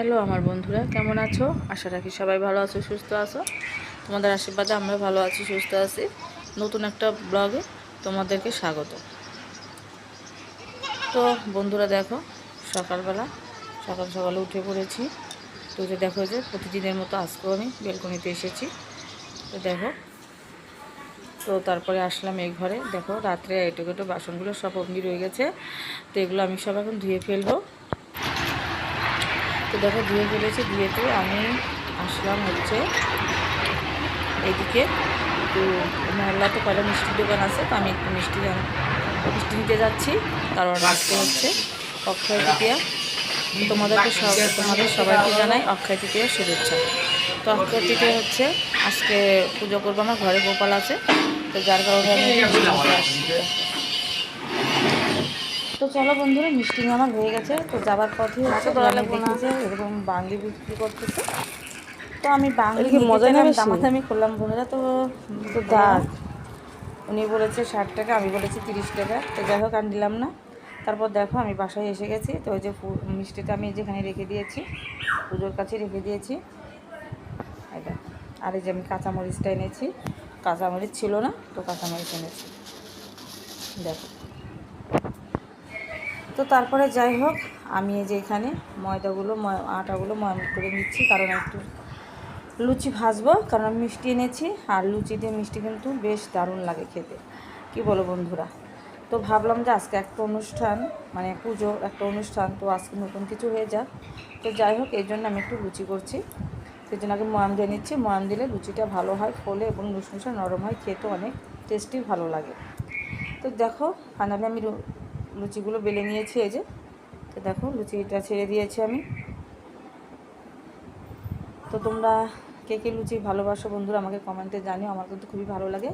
Hello আমার বন্ধুরা, কেমন আছো? আশা রাখি সবাই ভালো আছো, সুস্থ আছো। তোমাদের আশীর্বাদে আমরা ভালো আছি, সুস্থ আছি। নতুন একটা ব্লগে তোমাদেরকে স্বাগত। তো বন্ধুরা দেখো, সকালবেলা, সকাল সকালে উঠে পড়েছি। তো যে দেখো যে প্রতিদিনের মতো আজকেও আমি বেলকনিতে এসেছি। তো দেখো, তো তারপরে আসলাম এই ঘরে। দেখো, রাত্রে এটুকু একটু বাসনগুলো সব অমনি রয়ে গেছে। তো এগুলো আমি সব এখন ধুয়ে ফেলব। তো দেখো, ধুয়ে ফেলেছি ধুয়েতে আমি আসলাম হচ্ছে এইদিকে একটু মহল্লাতে কয়টা মিষ্টির দোকান আছে, তো আমি একটু মিষ্টি মিষ্টি নিতে যাচ্ছি, কারণ আজকে হচ্ছে অক্ষয় তৃতীয়া। তোমাদেরকে সব, তোমাদের সবাইকে জানাই অক্ষয় তৃতীয়া শুভেচ্ছা। তো অক্ষয় তৃতীয়া হচ্ছে আজকে পুজো করব, আমার ঘরে গোপাল আছে, তো যার কারণে আমি। তো চলো বন্ধুরা মিষ্টি আমার হয়ে গেছে। তো যাবার পথে দেখেছে এরকম বাঙালি বিক্রি করতেছে। তো আমি বাঙালি মজা দামাদামি করলাম। বন্ধুরা তো তো দাগ উনি বলেছে ষাট টাকা আমি বলেছি তিরিশ টাকা। তো যাই হোক আর নিলাম না। তারপর দেখো আমি বাসায় এসে গেছি। তো ওই যে মিষ্টিটা আমি যেখানে রেখে দিয়েছি পুজোর কাছে রেখে দিয়েছি। এটা আর এই যে আমি কাঁচামরিচটা এনেছি। কাঁচামরিচ ছিল না তো কাঁচামরিচ এনেছি। দেখো। তো তারপরে যাই হোক, আমি এই যে এখানে ময়দাগুলো আটাগুলো ময়ম করে নিচ্ছি, কারণ একটু লুচি ভাজবো, কারণ মিষ্টি এনেছি, আর লুচি দিয়ে মিষ্টি কিন্তু বেশ দারুণ লাগে খেতে। কি বলো বন্ধুরা? তো ভাবলাম যে আজকে একটা অনুষ্ঠান মানে পুজো একটা অনুষ্ঠান, তো আজকে নতুন কিছু হয়ে যাক। তো যাই হোক এই জন্য আমি একটু লুচি করছি। সেই জন্য আগে ময়াম দিয়ে নিচ্ছি, ময়াম দিলে লুচিটা ভালো হয়, ফোলে এবং লুচমুচা নরম হয়, খেতে অনেক টেস্টি ভালো লাগে। তো দেখো ফাইনালি আমি লুচিগুলো বেলে নিয়েছি, এই যে। তো দেখো, লুচিটা ছেড়ে দিয়েছি আমি। তো তোমরা কে কে লুচি ভালোবাসো বন্ধুরা, আমাকে কমেন্টে জানিও। আমার কিন্তু খুবই ভালো লাগে।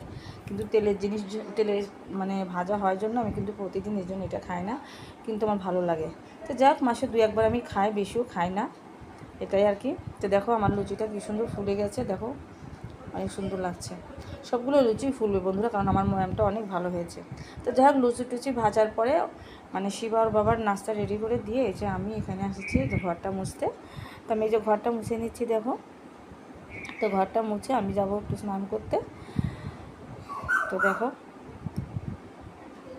কিন্তু তেলের জিনিস জ- তেলে মানে ভাজা হওয়ার জন্য আমি কিন্তু প্রতিদিন এই জন্য এটা খাই না। কিন্তু আমার ভালো লাগে। তো যাক, মাসে দু একবার আমি খাই, বেশিও খাই না। এটাই আর কি। তো দেখো, আমার লুচিটা কী সুন্দর ফুলে গেছে, দেখো। অনেক সুন্দর লাগছে। সবগুলো লুচি ফুলবে বন্ধুরা, কারণ আমার ময়ামটা অনেক ভালো হয়েছে। তো যাই হোক, লুচি টুচি ভাজার পরে মানে শিবা আর বাবার নাস্তা রেডি করে দিয়ে যে আমি এখানে এসেছি যে ঘরটা মুছতে। তো আমি এই যে ঘরটা মুছে নিচ্ছি, দেখো। তো ঘরটা মুছে আমি যাব একটু স্নান করতে। তো দেখো।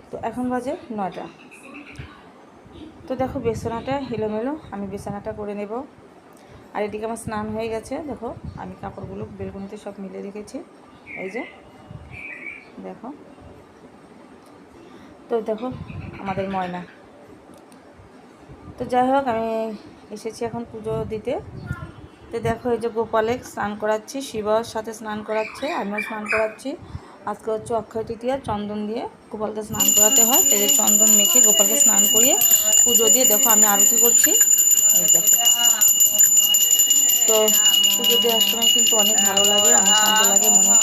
তো এখন বাজে নটা তো দেখো বেসনাটা এলোমেলো, আমি বেসনাটা করে নেব। আর এদিকে আমার স্নান হয়ে গেছে, দেখো, আমি কাপড়গুলো বেলকুনিতে সব মিলে রেখেছি। এই যে, দেখো। তো দেখো, আমাদের ময়না। তো যাই হোক, আমি এসেছি এখন পুজো দিতে। তো দেখো, এই যে গোপালে স্নান করাচ্ছি শিবর সাথে স্নান করাচ্ছে, আমিও স্নান করাচ্ছি। আজকে হচ্ছে অক্ষয় তৃতীয়া, চন্দন দিয়ে গোপালকে স্নান করাতে হয়। যে চন্দন মেখে গোপালকে স্নান করিয়ে পুজো দিয়ে দেখো আমি আরতি করছি। এই দেখো। তো পুজো দেওয়ার সময় কিন্তু অনেক ভালো লাগে, অনেক শান্তি লাগে মনে।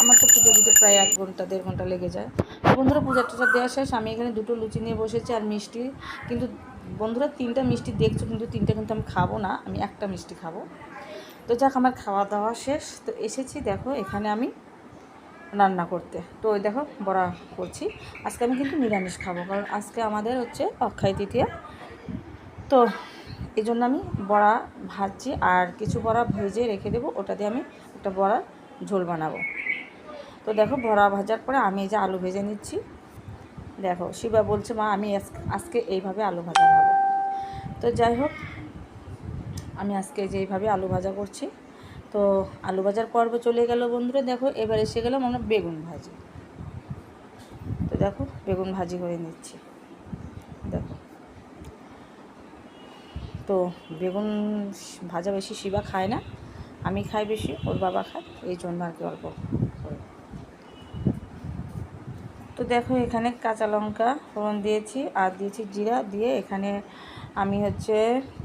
আমার তো পুজো দিতে প্রায় এক ঘণ্টা, দেড় ঘণ্টা লেগে যায়। বন্ধুরা, পূজা টুজা দেওয়া শেষ। আমি এখানে দুটো লুচি নিয়ে বসেছি আর মিষ্টি। কিন্তু বন্ধুরা, তিনটা মিষ্টি দেখছ, কিন্তু তিনটা কিন্তু আমি খাব না। আমি একটা মিষ্টি খাব। তো যাক, আমার খাওয়া দাওয়া শেষ। তো এসেছি, দেখো, এখানে আমি রান্না করতে। তো ওই দেখো, বড়া করছি। আজকে আমি কিন্তু নিরামিষ খাব, কারণ আজকে আমাদের হচ্ছে অক্ষয় তৃতীয়া। তো এই জন্য আমি বড়া ভাজছি আর কিছু বড়া ভেজে রেখে দেবো। ওটা দিয়ে আমি একটা বড়ার ঝোল বানাবো। তো দেখো, বড়া ভাজার পরে আমি এই যে আলু ভেজে নিচ্ছি। দেখো, শিবা বলছে, মা, আমি আজকে- এইভাবে আলু ভাজা খাব তো যাই হোক, আমি আজকে যে এইভাবে আলু ভাজা করছি। তো আলু ভাজার পর্ব চলে গেল বন্ধুরা। দেখো, এবার এসে গেলাম আমরা বেগুন ভাজি। তো দেখো, বেগুন ভাজি করে নিচ্ছি দেখো তো বেগুন ভাজা বেশি শিবা খায় না। আমি খাই বেশি, ওর বাবা খায়, এই জন্য আর কি অল্প তো দেখো এখানে কাঁচা লঙ্কা ফোড়ন দিয়েছি, আর দিয়েছি জিরা দিয়ে এখানে আমি হচ্ছে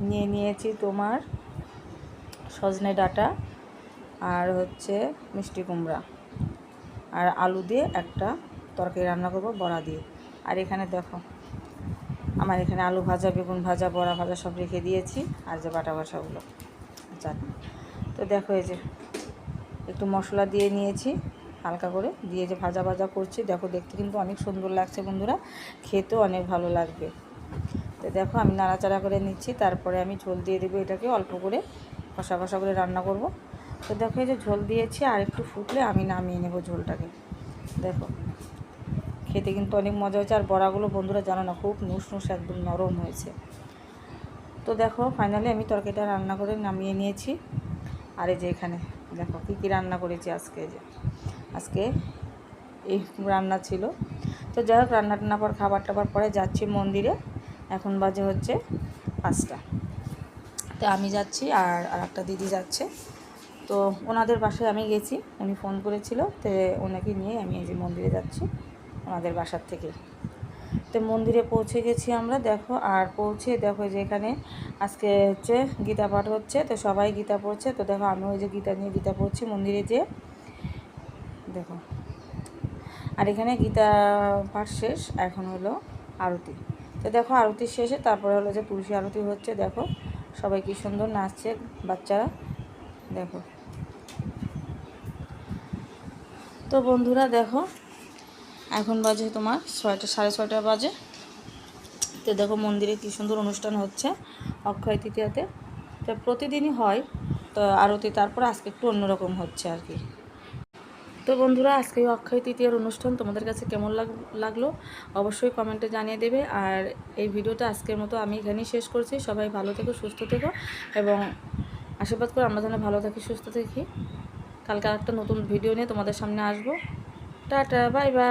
নিয়ে নিয়েছি তোমার সজনে ডাঁটা আর হচ্ছে মিষ্টি কুমড়া। আর আলু দিয়ে একটা তরকারি রান্না করব বড়া দিয়ে। আর এখানে দেখো আমার এখানে আলু ভাজা, বেগুন ভাজা, বড়া ভাজা সব রেখে দিয়েছি, আর যে বাটা বাসাগুলো, চাটনি। তো দেখো এই যে, একটু মশলা দিয়ে নিয়েছি, হালকা করে, দিয়ে যে ভাজা ভাজা করছি, দেখো দেখতে কিন্তু অনেক সুন্দর লাগছে বন্ধুরা, খেতেও অনেক ভালো লাগবে। তো দেখো আমি নাড়াচাড়া করে নিচ্ছি, তারপরে আমি ঝোল দিয়ে দেবো এটাকে, অল্প করে কষা কষা করে রান্না করব। তো দেখো এই যে ঝোল দিয়েছি, আর একটু ফুটলে আমি নামিয়ে নেব ঝোলটাকে। দেখো। খেতে কিন্তু অনেক মজা হয়েছে। আর বড়াগুলো বন্ধুরা জানো না, খুব নুস নুস একদম নরম হয়েছে। তো দেখো ফাইনালি আমি তরকারিটা রান্না করে নামিয়ে নিয়েছি। আর এই যে এখানে, দেখো কী কী রান্না করেছি আজকে যে। আজকে এই রান্না ছিল। তো যাই হোক, রান্না টান্না পর, খাবার টাবার পরে যাচ্ছি মন্দিরে। এখন বাজে হচ্ছে পাঁচটা। তো আমি যাচ্ছি আর আর একটা দিদি যাচ্ছে। তো ওনাদের বাসায় আমি গেছি। উনি ফোন করেছিল, তো ওনাকে নিয়ে আমি এই যে মন্দিরে যাচ্ছি। ওনাদের বাসার থেকে। তো মন্দিরে পৌঁছে গেছি আমরা, দেখো, আর পৌঁছে দেখো যে এখানে আজকে হচ্ছে গীতা পাঠ হচ্ছে, তো সবাই গীতা পড়ছে। তো দেখো, আমি ওই যে গীতা নিয়ে গীতা পড়ছি মন্দিরে যেয়ে। দেখো। আর এখানে গীতা পাঠ শেষ, এখন হলো আরতি। তো দেখো, আরতি শেষে তারপরে হলো যে তুলসী আরতি হচ্ছে, দেখো। সবাই কি সুন্দর নাচছে, বাচ্চারা। দেখো। তো বন্ধুরা, দেখো এখন বাজে তোমার ছয়টা, সাড়ে ছয়টা বাজে। তো দেখো মন্দিরে কী সুন্দর অনুষ্ঠান হচ্ছে অক্ষয় তৃতীয়াতে। তো প্রতিদিনই হয়, তো আরতি, তারপর আজকে একটু অন্যরকম হচ্ছে আর কি। তো বন্ধুরা, আজকে অক্ষয় তৃতীয়ার অনুষ্ঠান তোমাদের কাছে কেমন লাগ, লাগল অবশ্যই কমেন্টে জানিয়ে দেবে। আর এই ভিডিওটা আজকের মতো আমি এখানেই শেষ করছি। সবাই ভালো থেকো, সুস্থ থেকো এবং আশীর্বাদ করে। আমরা যেন ভালো থাকি, সুস্থ থাকি। কালকে একটা নতুন ভিডিও নিয়ে তোমাদের সামনে আসব। Tata bye bye